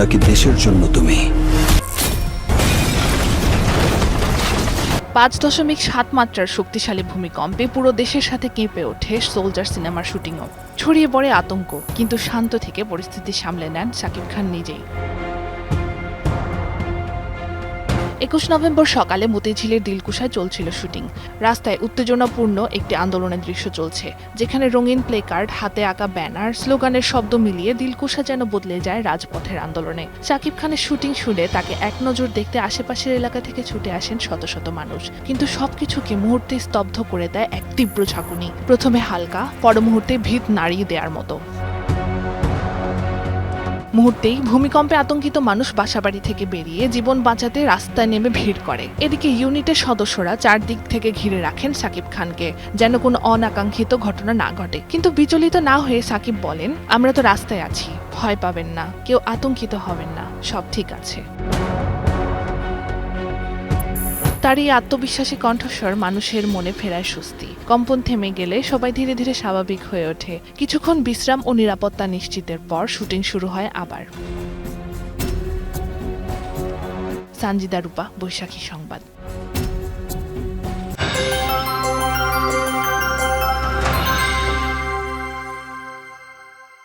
নাকি দেশের জন্য তুমি। পাঁচ দশমিক সাত মাত্রার শক্তিশালী ভূমিকম্পে পুরো দেশের সাথে কেঁপে ওঠে সোলজার সিনেমার শুটিংও। ছড়িয়ে পড়ে আতঙ্ক, কিন্তু শান্ত থেকে পরিস্থিতি সামলে নেন শাকিব খান নিজেই। একুশ নভেম্বর সকালে মতিঝিলের দিলকুশায় চলছিল শুটিং। রাস্তায় উত্তেজনাপূর্ণ একটি আন্দোলনের দৃশ্য চলছে, যেখানে রঙিন প্লে কার্ড, হাতে আঁকা ব্যানার, স্লোগানের শব্দ মিলিয়ে দিলকুশা যেন বদলে যায় রাজপথের আন্দোলনে। শাকিব খানের শুটিং শুনে তাকে এক নজর দেখতে আশেপাশের এলাকা থেকে ছুটে আসেন শত শত মানুষ। কিন্তু সবকিছুকে মুহূর্তে স্তব্ধ করে দেয় এক তীব্র ঝাঁকুনি। প্রথমে হালকা পর মুহূর্তে ভিত নাড়িয়ে দেওয়ার মতো। মুহূর্তেই ভূমিকম্পে আতঙ্কিত মানুষ বাসাবাড়ি থেকে বেরিয়ে জীবন বাঁচাতে রাস্তায় নেমে ভিড় করে। এদিকে ইউনিটের সদস্যরা চারদিক থেকে ঘিরে রাখেন সাকিব খানকে, যেন কোনো অনাকাঙ্ক্ষিত ঘটনা না ঘটে। কিন্তু বিচলিত না হয়ে সাকিব বলেন, আমরা তো রাস্তায় আছি, ভয় পাবেন না, কেউ আতঙ্কিত হবেন না, সব ঠিক আছে। তার এই আত্মবিশ্বাসী কণ্ঠস্বর মানুষের মনে ফেরায় স্বস্তি। কম্পন থেমে গেলে সবাই ধীরে ধীরে স্বাভাবিক হয়ে ওঠে। কিছুক্ষণ বিশ্রাম ও নিরাপত্তা নিশ্চিতের পর শুটিং শুরু হয় আবার। সানজিদা রূপা, বৈশাখী সংবাদ।